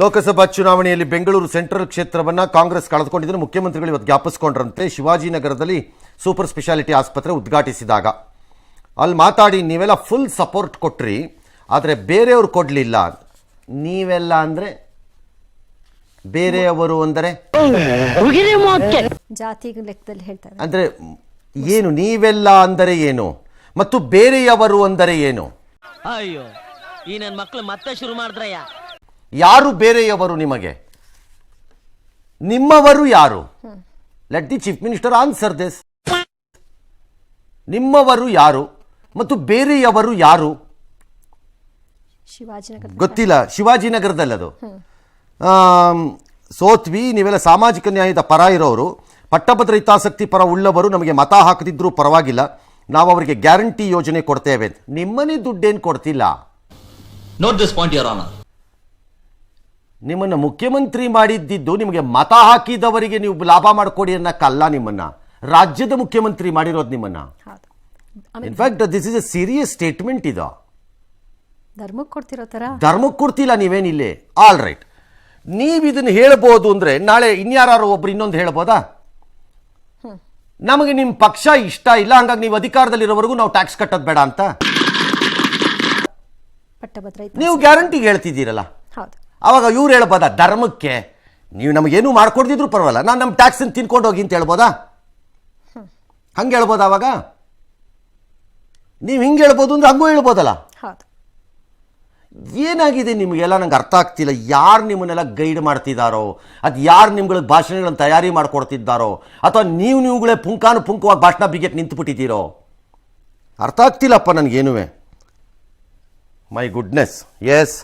ಲೋಕಸಭಾ ಚುನಾವಣೆಯಲ್ಲಿ ಬೆಂಗಳೂರು ಸೆಂಟ್ರಲ್ ಕ್ಷೇತ್ರವನ್ನ ಕಾಂಗ್ರೆಸ್ ಕಳೆದುಕೊಂಡಿದ್ದರೆ. ಮುಖ್ಯಮಂತ್ರಿಗಳು ಇವತ್ತು ಜ್ಞಾಪಿಸ್ಕೊಂಡ್ರಂತೆ ಶಿವಾಜಿನಗರದಲ್ಲಿ ಸೂಪರ್ ಸ್ಪೆಷಾಲಿಟಿ ಆಸ್ಪತ್ರೆ ಉದ್ಘಾಟಿಸಿದಾಗ. ಅಲ್ಲಿ ಮಾತಾಡಿ ನೀವೆಲ್ಲ ಫುಲ್ ಸಪೋರ್ಟ್ ಕೊಟ್ರಿ ಆದರೆ ಬೇರೆಯವರು ಕೊಡಲಿಲ್ಲ. ನೀವೆಲ್ಲ ಅಂದರೆ ಬೇರೆಯವರು ಅಂದರೆ? ಜಾತಿ ಲೆಕ್ಕದಲ್ಲಿ ಹೇಳ್ತಾರೆ. ಅಂದರೆ ಏನು ನೀವೆಲ್ಲ ಅಂದರೆ ಏನು? ಮತ್ತು ಬೇರೆಯವರು ಅಂದರೆ ಏನು? ಅಯ್ಯೋ ಈ ನನ್ನ ಮಕ್ಕಳು ಮತ್ತೆ ಶುರು ಮಾಡಿದ್ರಯ್ಯ. ಯಾರು ಬೇರೆಯವರು ನಿಮಗೆ? ನಿಮ್ಮವರು ಯಾರು? Let the chief minister answer this ನಿಮ್ಮವರು ಯಾರು ಮತ್ತು ಬೇರೆಯವರು ಯಾರು? ಶಿವಾಜಿನಗರ ಗೊತ್ತಿಲ್ಲ. ಶಿವಾಜಿನಗರದಲ್ಲಿ ಅದು ಸೋತ್ವಿ ನೀವೆಲ್ಲ ಸಾಮಾಜಿಕ ನ್ಯಾಯದ ಪರ ಇರೋರು. ಪಟ್ಟಭದ್ರ ಹಿತಾಸಕ್ತಿ ಪರ ಉಳ್ಳವರು ನಮಗೆ ಮತ ಹಾಕದಿದ್ರೂ ಪರವಾಗಿಲ್ಲ. ನಾವು ಅವರಿಗೆ ಗ್ಯಾರಂಟಿ ಯೋಜನೆ ಕೊಡ್ತೇವೆ. ನಿಮ್ಮನೇ ದುಡ್ಡೇನು ಕೊಡ್ತಿಲ್ಲ. Note this point your Honor. ನಿಮ್ಮನ್ನು ಮುಖ್ಯಮಂತ್ರಿ ಮಾಡಿದ್ದಿದ್ದು ನಿಮಗೆ ಮತ ಹಾಕಿದವರಿಗೆ ನೀವು ಲಾಭ ಮಾಡಿಕೊಡಿ ಅನ್ನಕ್ಕಲ್ಲ ನಿಮ್ಮನ್ನ. ರಾಜ್ಯದ ಮುಖ್ಯಮಂತ್ರಿ ಮಾಡಿರೋದು ನಿಮ್ಮನ್ನ. In fact this is a serious statement ಇದು. ಧರ್ಮಕ್ಕೆ ಕೊಡ್ತಿರೋ ತರ? ಧರ್ಮಕ್ಕೆ ಕೊಡ್ತಿಲ್ಲ ನೀವೇನಿಲ್ಲಿ ಆಲ್ ರೈಟ್ ನೀವು ಇದನ್ನು ಹೇಳ್ಬೋದು ಅಂದರೆ ನಾಳೆ ಇನ್ಯಾರು ಒಬ್ರು ಇನ್ನೊಂದು ಹೇಳ್ಬೋದಾ? ನಮಗೆ ನಿಮ್ಮ ಪಕ್ಷ ಇಷ್ಟ ಇಲ್ಲ ಹಂಗಾಗಿ ನೀವು ಅಧಿಕಾರದಲ್ಲಿರೋವರೆಗೂ ನಾವು ಟ್ಯಾಕ್ಸ್ ಕಟ್ಟೋದು ಬೇಡ ಅಂತ. ನೀವು ಗ್ಯಾರಂಟಿಗೆ ಹೇಳ್ತಿದ್ದೀರಲ್ಲ. ಅವಾಗ ಇವ್ರು ಹೇಳ್ಬೋದಾ ಧರ್ಮಕ್ಕೆ? ನೀವು ನಮಗೇನು ಮಾಡ್ಕೊಡ್ದಿದ್ರು ಪರವಾಗಿಲ್ಲ. ನಾನು ನಮ್ಮ ಟ್ಯಾಕ್ಸನ್ನು ತಿನ್ಕೊಂಡು ಹೋಗಿ ಅಂತ ಹೇಳ್ಬೋದಾ? ಹಂಗೆ ಹೇಳ್ಬೋದಾ ಅವಾಗ? ನೀವು ಹಿಂಗೆ ಹೇಳ್ಬೋದು ಅಂದ್ರೆ ಹಂಗೂ ಹೇಳ್ಬೋದಲ್ಲ? ಏನಾಗಿದೆ ನಿಮಗೆಲ್ಲ? ನಂಗೆ ಅರ್ಥ ಆಗ್ತಿಲ್ಲ. ಯಾರು ನಿಮ್ಮನ್ನೆಲ್ಲ ಗೈಡ್ ಮಾಡ್ತಿದ್ದಾರೋ ಅದು ಯಾರು ನಿಮ್ಗಳ ಭಾಷಣಗಳನ್ನು ತಯಾರಿ ಮಾಡಿಕೊಡ್ತಿದ್ದಾರೋ? ಅಥವಾ ನೀವು ನೀವುಗಳೇ ಪುಂಕಾನು ಪುಂಕವಾಗಿ ಭಾಷಣ ಬಿಗಿಯಕ್ಕೆ ನಿಂತುಬಿಟ್ಟಿದ್ದೀರೋ? ಅರ್ಥ ಆಗ್ತಿಲ್ಲಪ್ಪ ನನಗೇನುವೆ. ಮೈ ಗುಡ್ನೆಸ್ ಎಸ್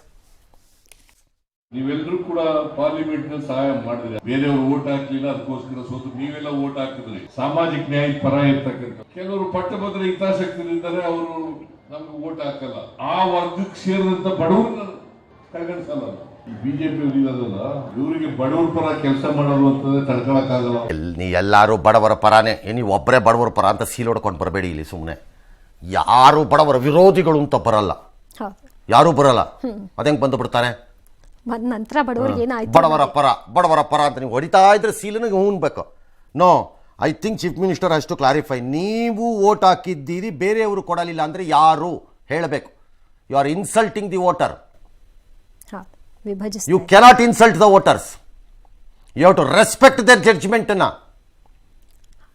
ನೀವೆಲ್ಲರೂ ಕೂಡ ಪಾರ್ಲಿಮೆಂಟ್ನಲ್ಲಿ ಸಹಾಯ ಮಾಡಿದ್ರೆ ಬೇರೆಯವರು ಓಟ್ ಹಾಕ್ಲಿಲ್ಲ ಅದಕ್ಕೋಸ್ಕರ ಸೋತು ನೀವೆಲ್ಲ ಓಟ್ ಹಾಕಿದ್ರಿ. ಸಾಮಾಜಿಕ ನ್ಯಾಯ ಪರ ಇರ್ತಕ್ಕಂಥ. ಕೆಲವರು ಪಟ್ಟಭದ್ರ ಹಿತಾಸಕ್ತಿನಿಂದರೆ ಅವರು ನಮ್ಗೆ ಓಟ್ ಹಾಕಲ್ಲ. ಆ ವರ್ಗಕ್ಕೆ ಸೇರಿದಂತ ಬಡವರನ್ನ ಕಡೆಗಣಿಸಲ್ಲ ಬಿಜೆಪಿ ಇರೋದಲ್ಲ ಇವರಿಗೆ ಬಡವರ ಪರ ಕೆಲಸ ಮಾಡೋದು ಅಂತಂದ್ರೆ ತಡ್ಕೊಳಕ್ಕಾಗಲ್ಲ. ನೀ ಎಲ್ಲರೂ ಬಡವರ ಪರಾನೇ. ನೀವು ಒಬ್ಬರೇ ಬಡವರ ಪರ ಅಂತ ಸೀಲ್ ಹೊಡ್ಕೊಂಡು ಬರಬೇಡಿ ಇಲ್ಲಿ ಸುಮ್ಮನೆ ಯಾರು ಬಡವರ ವಿರೋಧಿಗಳು ಅಂತ ಬರಲ್ಲ. ಯಾರು ಯಾರೂ ಬರಲ್ಲ. ಅದಂಗೆ ಬಂದು ಬಿಡ್ತಾನೆ ನಂತರ ಬಡವರಿಗೆ ಏನಾಯ್ತು ಬಡವರ ಪರ ಬಡವರ ಪರ ಅಂತ ನೀವು ಹೊಡಿತಾ ಇದ್ರೆ ಸೀಲನಿಗೆ ಹೂನ್ಬೇಕು no I think chief minister ಅಷ್ಟು ಕ್ಲಾರಿಫೈ ನೀವು ಓಟ್ ಹಾಕಿದ್ದೀರಿ ಬೇರೆಯವರು ಕೊಡಲಿಲ್ಲ ಅಂದ್ರೆ ಯಾರು? ಹೇಳಬೇಕು. You are insulting the voter you cannot insult the voters you have to respect their ಜಡ್ಜ್ಮೆಂಟನ್ನು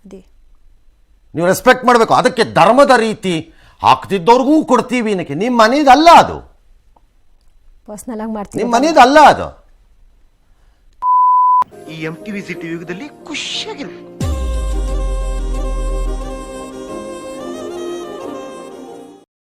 ಅದೇ. ನೀವು ರೆಸ್ಪೆಕ್ಟ್ ಮಾಡಬೇಕು. ಅದಕ್ಕೆ ಧರ್ಮದ ರೀತಿ ಹಾಕ್ತಿದ್ದವ್ರಿಗೂ ಕೊಡ್ತೀವಿ ಏನಕ್ಕೆ? ನಿಮ್ಮ ಮನೇದಲ್ಲ ಅದು. ಪರ್ಸನಲ್ ಆಗಿ ಮಾಡ್ತೀನಿ. ನಿಮ್ಮ ಮನೇದಲ್ಲ ಅದು. ಈ ಎಂ ಟಿವಿ ಸಿಟಿ ಯುಗದಲ್ಲಿ ಖುಷಿಯಾಗಿರು